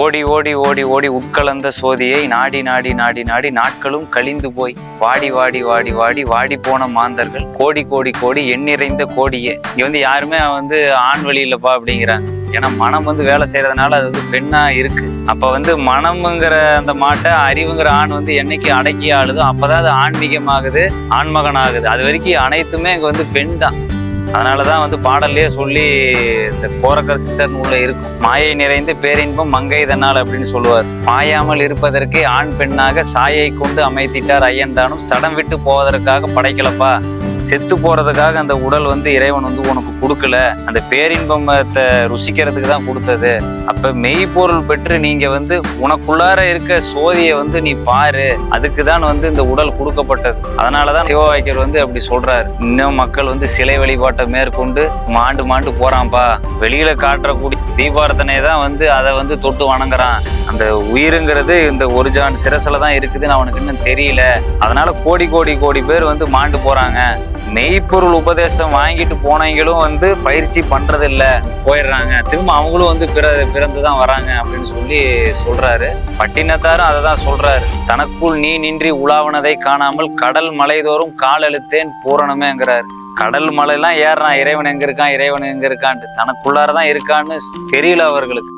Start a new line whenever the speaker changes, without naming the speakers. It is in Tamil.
ஓடி ஓடி ஓடி ஓடி உட்கலந்த சோதியை நாடி நாடி நாடி நாடி நாட்களும் கழிந்து போய். வாடி வாடி வாடி வாடி வாடி போன மாந்தர்கள் கோடி கோடி கோடி எண்ணிறைந்த கோடியே. இங்க வந்து யாருமே வந்து ஆண் வழி இல்லப்பா அப்படிங்கிறாங்க. ஏன்னா மனம் வந்து வேலை செய்யறதுனால அது வந்து பெண்ணா இருக்கு. அப்ப வந்து மனம்ங்கிற அந்த மாட்டை அறிவுங்கிற ஆண் வந்து என்னைக்கு அடக்கி ஆளுதோ அப்பதான் அது ஆன்மீகமாகுது ஆன்மகன் ஆகுது அது வரைக்கும் அனைத்துமே இங்க வந்து பெண் தான். அதனாலதான் வந்து பாடல்லே சொல்லி இந்த கோரக்கர் சித்தர் நூலில் இருக்கும். மாயை நிறைந்து பேரின்பம் மங்கை தன்னால் அப்படின்னு சொல்லுவார். மாயாமல் இருப்பதற்கே ஆண் பெண்ணாக சாயை கொண்டு அமைத்திட்டார் ஐயன் தானும். சடம் விட்டு போவதற்காக படைக்கலப்பா. செத்து போறதுக்காக அந்த உடல் வந்து இறைவன் வந்து உனக்கு கொடுக்கல. அந்த பேரின்பத்தை ருசிக்கிறதுக்கு தான் கொடுத்தது. அப்ப மெய்ப்பொருள் பெற்று நீங்க வந்து உனக்குள்ளார இருக்க சோதியை வந்து நீ பாரு. அதுக்கு தான் வந்து இந்த உடல் கொடுக்கப்பட்டது. அதனாலதான் சிவவாக்கியர் வந்து அப்படி சொல்றாரு. இன்னும் மக்கள் வந்து சிலை வழிபாட்டை மேற்கொண்டு மாண்டு மாண்டு போறான்ப்பா வெளியில காட்டுறக்கூடிய தீபார்த்தனை தான் வந்து அதை வந்து தொட்டு வணங்குறான். அந்த உயிருங்கிறது இந்த ஒரு ஜான் சிரசில தான் இருக்குதுன்னு அவனுக்கு இன்னும் தெரியல. அதனால கோடி கோடி கோடி பேர் வந்து மாண்டு போறாங்க. மெய்ப்பொருள் உபதேசம் வாங்கிட்டு போனவங்களும் வந்து பயிற்சி பண்றதில்ல. போயிடுறாங்க. திரும்ப அவங்களும் வந்து பிற பிறந்து தான் வராங்க அப்படின்னு சொல்லி சொல்றாரு. பட்டினத்தாரும் அதை தான் சொல்றாரு. தனக்குள் நீ நின்றி உலாவனதை காணாமல் கடல் மலைதோறும் காலெழுத்தேன் பூரணமேங்கிறாரு. கடல் மலையெல்லாம் ஏறுறான். இறைவன் எங்க இருக்கான்? இறைவன் எங்க இருக்கான்ட்டு தனக்குள்ளார தான் இருக்கான்னு தெரியல அவர்களுக்கு.